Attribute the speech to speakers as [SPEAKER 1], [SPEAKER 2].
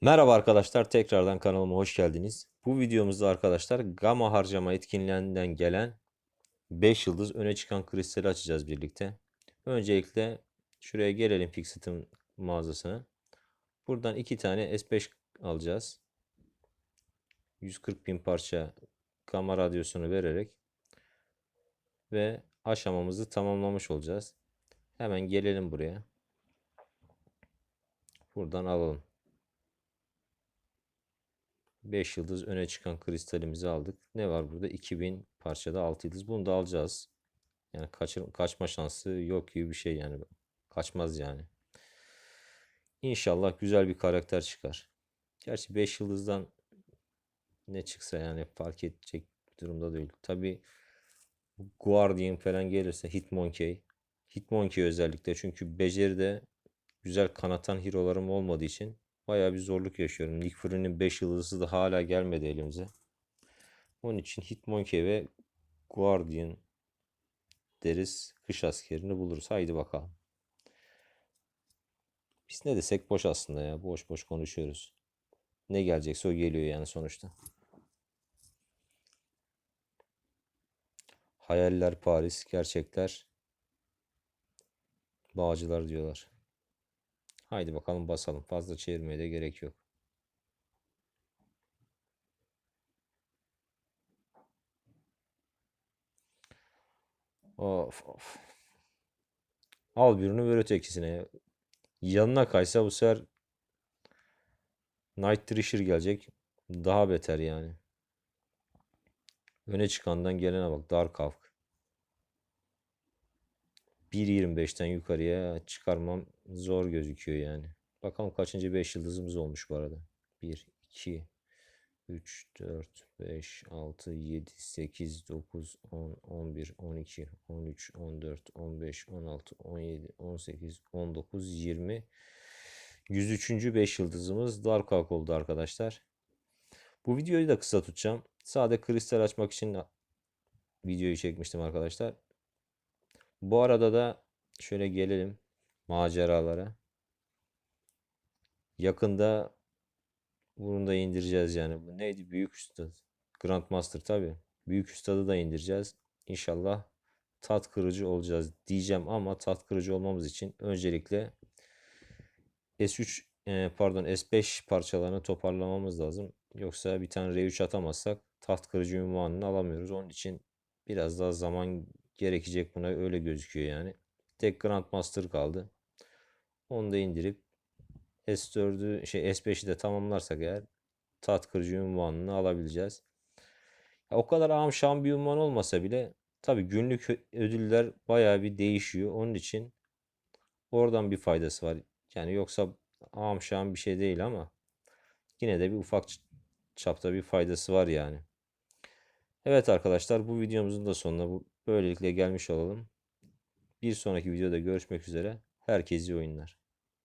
[SPEAKER 1] Merhaba arkadaşlar tekrardan kanalıma hoş geldiniz. Bu videomuzda arkadaşlar gamma harcama etkinliğinden gelen 5 yıldız öne çıkan kristali açacağız birlikte. Öncelikle şuraya gelelim Pixit'in mağazasına. Buradan 2 tane S5 alacağız. 140 bin parça gamma radyosunu vererek ve aşamamızı tamamlamış olacağız. Hemen gelelim buraya. Buradan alalım. 5 yıldız öne çıkan kristalimizi aldık. Ne var burada? 2000 parçada 6 yıldız. Bunu da alacağız. Yani kaçır, kaçma şansı yok gibi bir şey yani. Kaçmaz yani. İnşallah güzel bir karakter çıkar. Gerçi 5 yıldızdan ne çıksa yani fark edecek durumda değil. Tabi Guardian falan gelirse Hitmonkey. Hitmonkey özellikle çünkü beceride güzel kanatan hero'larım olmadığı için Bayağı bir zorluk yaşıyorum. Nick Fury'nin 5 yıldızı da hala gelmedi elimize. Onun için Hitmonkey ve Guardian deriz. Kış askerini buluruz. Haydi bakalım. Biz ne desek boş aslında ya. Boş boş konuşuyoruz. Ne gelecekse o geliyor yani sonuçta. Hayaller Paris, gerçekler Bağcılar diyorlar. Haydi bakalım basalım. Fazla çevirmeye de gerek yok. Of of. Al birini ver ötekisine. Yanına kaysa bu sefer Night Thrasher gelecek. Daha beter yani. Öne çıkandan gelene bak. Dark Hawk. 1.25'ten yukarıya çıkarmam zor gözüküyor yani. Bakalım kaçıncı 5 yıldızımız olmuş bu arada. 1, 2, 3, 4, 5, 6, 7, 8, 9, 10, 11, 12, 13, 14, 15, 16, 17, 18, 19, 20. 103. 5 yıldızımız dar kalk oldu arkadaşlar. Bu videoyu da kısa tutacağım. Sade kristal açmak için videoyu çekmiştim arkadaşlar. Bu arada da şöyle gelelim maceralara. Yakında bunu da indireceğiz yani. Bu neydi? Büyük Üstad. Grandmaster tabi. Büyük Üstad'ı da indireceğiz. İnşallah tat kırıcı olacağız diyeceğim ama tat kırıcı olmamız için öncelikle S3 e, pardon S5 parçalarını toparlamamız lazım. Yoksa bir tane R3 atamazsak taht kırıcı ünvanını alamıyoruz. Onun için biraz daha zaman gerekecek buna öyle gözüküyor yani. Tek Grandmaster kaldı. Onu da indirip S4'ü şey S5'i de tamamlarsak eğer tat kırıcı ünvanını alabileceğiz. Ya o kadar amşan bir ünvan olmasa bile tabi günlük ödüller baya bir değişiyor. Onun için oradan bir faydası var. Yani yoksa amşan bir şey değil ama yine de bir ufak çapta bir faydası var yani. Evet arkadaşlar bu videomuzun da sonuna bu Böylelikle gelmiş olalım. Bir sonraki videoda görüşmek üzere. Herkese iyi oyunlar.